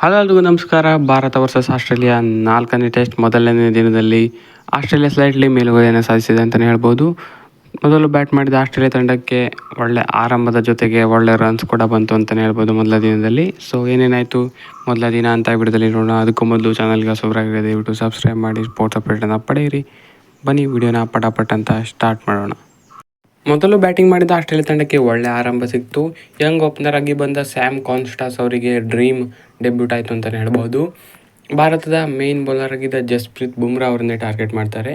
Hello ನಮಸ್ಕಾರ. Bharat versus Australia ನಾಲ್ಕನೇ test ಮೊದಲನೇ ದಿನದಲ್ಲಿ ಆಸ್ಟ್ರೇಲಿಯಾ ಸ್ಲೈಟ್ಲಿ ಮೇಲುಗಡೆಯನ್ನು ಸಾಧಿಸಿದೆ ಅಂತಲೇ ಹೇಳ್ಬೋದು. ಮೊದಲು ಬ್ಯಾಟ್ ಮಾಡಿದ ಆಸ್ಟ್ರೇಲಿಯಾ ತಂಡಕ್ಕೆ ಒಳ್ಳೆ ಆರಂಭದ ಜೊತೆಗೆ ಒಳ್ಳೆ ರನ್ಸ್ ಕೂಡ ಬಂತು ಅಂತಲೇ ಹೇಳ್ಬೋದು ಮೊದಲ ದಿನದಲ್ಲಿ. ಸೊ ಏನೇನಾಯಿತು? ಮೊದಲ ದಿನ ಅಂತ ಬಿಡದಲ್ಲಿ ನೋಡೋಣ ಅದಕ್ಕೂ ಮೊದಲು ಚಾನಲ್ಗೆ ಹೊಸಬರಾಗಿದೆ ದಯವಿಟ್ಟು ಸಬ್ಸ್ಕ್ರೈಬ್ ಮಾಡಿ ಸ್ಪೋರ್ಟ್ಸ್ ಅಪ್ಡೇಟನ್ನು ಪಡೆಯಿರಿ. ಬನ್ನಿ, ವಿಡಿಯೋನ ಪಟಾಪಟ್ ಅಂತ ಸ್ಟಾರ್ಟ್ ಮಾಡೋಣ. ಮೊದಲು ಬ್ಯಾಟಿಂಗ್ ಮಾಡಿದ ಆಸ್ಟ್ರೇಲಿಯಾ ತಂಡಕ್ಕೆ ಒಳ್ಳೆ ಆರಂಭ ಸಿಕ್ತು. ಯಂಗ್ ಓಪನರ್ ಆಗಿ ಬಂದ ಸ್ಯಾಮ್ ಕಾನ್ಸ್ಟಾಸ್ ಅವರಿಗೆ ಡ್ರೀಮ್ ಡೆಬ್ಯೂಟ್ ಆಯಿತು ಅಂತಲೇ ಹೇಳ್ಬೋದು. ಭಾರತದ ಮೇನ್ ಬೌಲರ್ ಆಗಿದ್ದ ಜಸ್ಪ್ರೀತ್ ಬುಮ್ರಾ ಅವರನ್ನೇ ಟಾರ್ಗೆಟ್ ಮಾಡ್ತಾರೆ.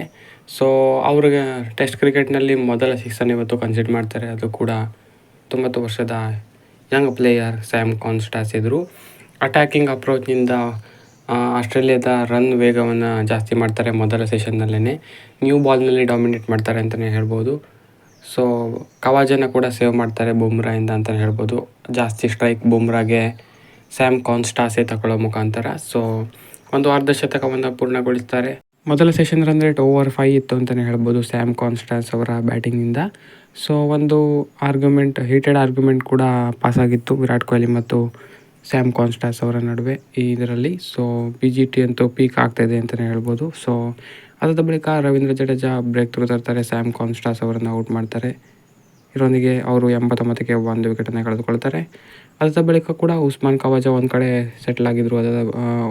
ಸೊ ಅವ್ರಿಗೆ ಟೆಸ್ಟ್ ಕ್ರಿಕೆಟ್ನಲ್ಲಿ ಮೊದಲ ಸಿಕ್ಸನ್ ಇವತ್ತು ಕನ್ಸಿಡರ್ ಮಾಡ್ತಾರೆ. ಅದು ಕೂಡ ತೊಂಬತ್ತು ವರ್ಷದ ಯಂಗ್ ಪ್ಲೇಯರ್ ಸ್ಯಾಮ್ ಕಾನ್ಸ್ಟಾಸ್ ಇದ್ದರು ಅಟ್ಯಾಕಿಂಗ್ ಅಪ್ರೋಚ್ನಿಂದ ಆಸ್ಟ್ರೇಲಿಯಾದ ರನ್ ವೇಗವನ್ನು ಜಾಸ್ತಿ ಮಾಡ್ತಾರೆ ಮೊದಲ ಸೆಷನ್ನಲ್ಲೇ ನ್ಯೂ ಬಾಲ್ನಲ್ಲಿ ಡಾಮಿನೇಟ್ ಮಾಡ್ತಾರೆ ಅಂತಲೇ ಹೇಳ್ಬೋದು. ಸೊ ಕವಾಜನ ಕೂಡ ಸೇವ್ ಮಾಡ್ತಾರೆ ಬುಮ್ರಾಯಿಂದ ಅಂತಲೇ ಹೇಳ್ಬೋದು. ಜಾಸ್ತಿ ಸ್ಟ್ರೈಕ್ ಬುಮ್ರಾಗೆ ಸ್ಯಾಮ್ ಕಾನ್ಸ್ಟಾಸೆ ತಗೊಳ್ಳೋ ಮುಖಾಂತರ. ಸೊ ಒಂದು ಅರ್ಧ ಶತಕವನ್ನು ಪೂರ್ಣಗೊಳಿಸ್ತಾರೆ. ಮೊದಲ session run rate over five ಇತ್ತು ಅಂತಲೇ ಹೇಳ್ಬೋದು ಸ್ಯಾಮ್ ಕಾನ್ಸ್ಟಾಸ್ ಅವರ ಬ್ಯಾಟಿಂಗಿಂದ ಸೊ ಒಂದು ಆರ್ಗ್ಯುಮೆಂಟ್ ಹೀಟೆಡ್ ಆರ್ಗ್ಯುಮೆಂಟ್ ಕೂಡ ಪಾಸಾಗಿತ್ತು ವಿರಾಟ್ ಕೊಹ್ಲಿ ಮತ್ತು ಸ್ಯಾಮ್ ಕಾನ್ಸ್ಟಾಸ್ ಅವರ ನಡುವೆ ಈ ಇದರಲ್ಲಿ. ಸೊ ಪಿ ಜಿ ಟಿ ಅಂತೂ ಪೀಕ್ ಆಗ್ತಾಯಿದೆ ಅಂತಲೇ ಹೇಳ್ಬೋದು. ಸೊ ಅದಾದ ಬಳಿಕ ರವೀಂದ್ರ ಜಡೇಜಾ ಬ್ರೇಕ್ ತ್ರೂ ತರ್ತಾರೆ. ಸ್ಯಾಮ್ ಕಾನ್ಸ್ಟಾಸ್ ಅವರನ್ನು ಔಟ್ ಮಾಡ್ತಾರೆ. ಇದರೊಂದಿಗೆ ಅವರು ಎಂಬತ್ತೊಂಬತ್ತಕ್ಕೆ ಒಂದು ವಿಕೆಟನ್ನು ಕಳೆದುಕೊಳ್ತಾರೆ. ಅದಾದ ಬಳಿಕ ಕೂಡ ಉಸ್ಮಾನ್ ಕವಾಜ ಒಂದು ಕಡೆ ಸೆಟ್ಲ್ ಆಗಿದ್ದರು ಅದಾದ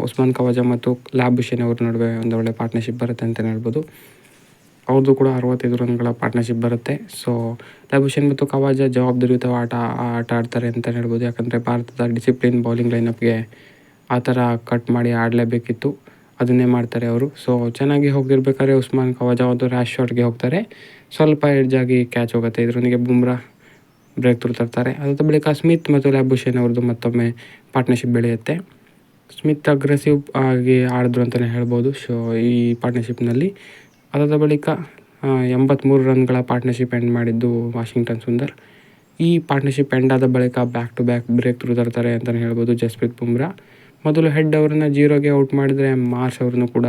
ಉಸ್ಮಾನ್ ಕವಾಜ ಮತ್ತು ಲ್ಯಾಬ್ ಹುಷೇನ್ ಅವ್ರ ನಡುವೆ ಒಂದು ಒಳ್ಳೆ ಪಾರ್ಟ್ನರ್ಶಿಪ್ ಬರುತ್ತೆ ಅಂತಲೇ ಹೇಳ್ಬೋದು. ಅವ್ರದ್ದು ಕೂಡ ಅರವತ್ತೈದು ರನ್ಗಳ ಪಾರ್ಟ್ನರ್ಶಿಪ್ ಬರುತ್ತೆ. ಸೊ ಹುಷೇನ್ ಮತ್ತು ಕವಾಜ ಜವಾಬ್ದಾರಿಯುತ ಆಟ ಆಟ ಆಡ್ತಾರೆ ಅಂತಲೇ ಹೇಳ್ಬೋದು. ಯಾಕಂದರೆ ಭಾರತದ ಡಿಸಿಪ್ಲಿನ್ ಬೌಲಿಂಗ್ ಲೈನಪ್ಗೆ ಆ ಥರ ಕಟ್ ಮಾಡಿ ಆಡಲೇಬೇಕಿತ್ತು. ಅದನ್ನೇ ಮಾಡ್ತಾರೆ ಅವರು. ಸೊ ಚೆನ್ನಾಗಿ ಹೋಗಿರ್ಬೇಕಾದ್ರೆ ಉಸ್ಮಾನ್ ಕವಾಜ ಅವರು ರ್ಯಾಶ್ ಶಾಟ್ಗೆ ಹೋಗ್ತಾರೆ. ಸ್ವಲ್ಪ ಎಡ್ಜಾಗಿ ಕ್ಯಾಚ್ ಹೋಗುತ್ತೆ. ಇದರೊಂದಿಗೆ ಬುಮ್ರಾ ಬ್ರೇಕ್ ಥ್ರೂ ತರ್ತಾರೆ. ಅದಾದ ಬಳಿಕ ಸ್ಮಿತ್ ಮತ್ತು ಲ್ಯಾಬುಷೇನ್ ಅವ್ರದ್ದು ಮತ್ತೊಮ್ಮೆ ಪಾರ್ಟ್ನರ್ಶಿಪ್ ಬೆಳೆಯುತ್ತೆ. ಸ್ಮಿತ್ ಅಗ್ರೆಸಿವ್ ಆಗಿ ಆಡಿದ್ರು ಅಂತಲೇ ಹೇಳ್ಬೋದು. ಸೊ ಈ ಪಾರ್ಟ್ನರ್ಶಿಪ್ನಲ್ಲಿ ಅದಾದ ಬಳಿಕ ಎಂಬತ್ತ್ಮೂರು ರನ್ಗಳ ಪಾರ್ಟ್ನರ್ಶಿಪ್ ಎಂಡ್ ಮಾಡಿದ್ದು ವಾಷಿಂಗ್ಟನ್ ಸುಂದರ್. ಈ ಪಾರ್ಟ್ನರ್ಶಿಪ್ ಎಂಡ್ ಆದ ಬಳಿಕ back to back break through ತರ್ತಾರೆ ಅಂತಲೇ ಹೇಳ್ಬೋದು ಜಸ್ಪ್ರೀತ್ ಬುಮ್ರಾ. ಮೊದಲು ಹೆಡ್ ಅವರನ್ನು ಜೀರೋಗೆ ಔಟ್ ಮಾಡಿದರೆ ಮಾರ್ಷ್ ಅವ್ರನ್ನು ಕೂಡ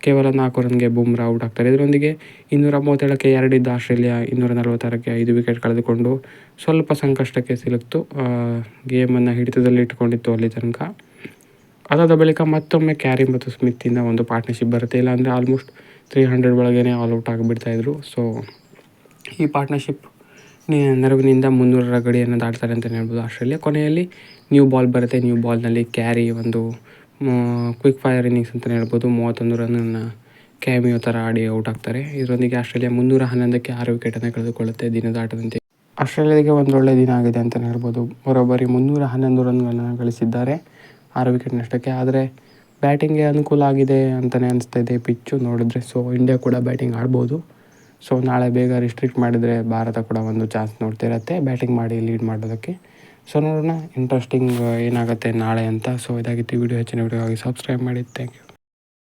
ಕೇವಲ ನಾಲ್ಕು ರನ್ಗೆ ಬುಮ್ರಾ ಔಟ್ ಆಗ್ತಾರೆ. ಇದರೊಂದಿಗೆ ಇನ್ನೂರ ಮೂವತ್ತೇಳಕ್ಕೆ ಎರಡಿದ್ದ ಆಸ್ಟ್ರೇಲಿಯಾ, ಇನ್ನೂರ ನಲವತ್ತಾರಕ್ಕೆ ಐದು ವಿಕೆಟ್ ಕಳೆದುಕೊಂಡು ಸ್ವಲ್ಪ ಸಂಕಷ್ಟಕ್ಕೆ ಸಿಲುಕ್ತು. ಗೇಮನ್ನು ಹಿಡಿತದಲ್ಲಿ ಇಟ್ಕೊಂಡಿತ್ತು ಅಲ್ಲಿ ತನಕ. ಅದಾದ ಬಳಿಕ ಮತ್ತೊಮ್ಮೆ ಕ್ಯಾರಿ ಮತ್ತು ಸ್ಮಿತ್ತಿಂದ ಒಂದು ಪಾರ್ಟ್ನರ್ಶಿಪ್ ಬರುತ್ತೆ. ಇಲ್ಲಾಂದರೆ ಆಲ್ಮೋಸ್ಟ್ ತ್ರೀ ಹಂಡ್ರೆಡ್ ಒಳಗೇ ಆಲ್ ಔಟ್ ಆಗಿಬಿಡ್ತಾಯಿದ್ರು ಸೊ ಈ ಪಾರ್ಟ್ನರ್ಶಿಪ್ ನೆರವಿನಿಂದ ಮುನ್ನೂರರ ಗಡಿಯನ್ನು ದಾಟ್ತಾರೆ ಅಂತಲೇ ಹೇಳ್ಬೋದು ಆಸ್ಟ್ರೇಲಿಯಾ. ಕೊನೆಯಲ್ಲಿ ನ್ಯೂ ಬಾಲ್ ಬರುತ್ತೆ. ನ್ಯೂ ಬಾಲ್ನಲ್ಲಿ ಕ್ಯಾರಿ ಒಂದು ಕ್ವಿಕ್ ಫೈರ್ ಇನ್ನಿಂಗ್ಸ್ ಅಂತಲೇ ಹೇಳ್ಬೋದು. ಮೂವತ್ತೊಂದು ರನ್ನನ್ನು ಕ್ಯಾಮಿಯೋ ಥರ ಆಡಿ ಔಟ್ ಆಗ್ತಾರೆ. ಇದರೊಂದಿಗೆ ಆಸ್ಟ್ರೇಲಿಯಾ ಮುನ್ನೂರ ಹನ್ನೊಂದಕ್ಕೆ ಆರು ವಿಕೆಟನ್ನು ಕಳೆದುಕೊಳ್ಳುತ್ತೆ. ದಿನದಾಟದಂತೆ ಆಸ್ಟ್ರೇಲಿಯಾಗೆ ಒಂದು ಒಳ್ಳೆಯ ದಿನ ಆಗಿದೆ ಅಂತಲೇ ಹೇಳ್ಬೋದು. ಬರೋಬ್ಬರಿ ಮುನ್ನೂರ ಹನ್ನೊಂದು ರನ್ಗಳನ್ನು ಗಳಿಸಿದ್ದಾರೆ. ಆರು ವಿಕೆಟ್ ನಷ್ಟಕ್ಕೆ. ಆದರೆ ಬ್ಯಾಟಿಂಗ್ಗೆ ಅನುಕೂಲ ಆಗಿದೆ ಅಂತಲೇ ಅನಿಸ್ತಾ ಇದೆ ಪಿಚ್ಚು ನೋಡಿದ್ರೆ. ಸೊ ಇಂಡಿಯಾ ಕೂಡ ಬ್ಯಾಟಿಂಗ್ ಆಡ್ಬೋದು. ಸೊ ನಾಳೆ ಬೇಗ ರಿಸ್ಟ್ರಿಕ್ಟ್ ಮಾಡಿದರೆ ಭಾರತ ಕೂಡ ಒಂದು ಚಾನ್ಸ್ ನೋಡ್ತಿರತ್ತೆ ಬ್ಯಾಟಿಂಗ್ ಮಾಡಿ ಲೀಡ್ ಮಾಡೋದಕ್ಕೆ. ಸೊ ನೋಡೋಣ. ಇಂಟ್ರೆಸ್ಟಿಂಗ್ ಏನಾಗುತ್ತೆ ನಾಳೆ ಅಂತ. ಸೊ ಇದಾಗಿತ್ತು ವಿಡಿಯೋ ಹೆಚ್ಚಿನ ವಿಡಿಯೋ ಆಗಿ ಸಬ್ಸ್ಕ್ರೈಬ್ ಮಾಡಿ. Thank you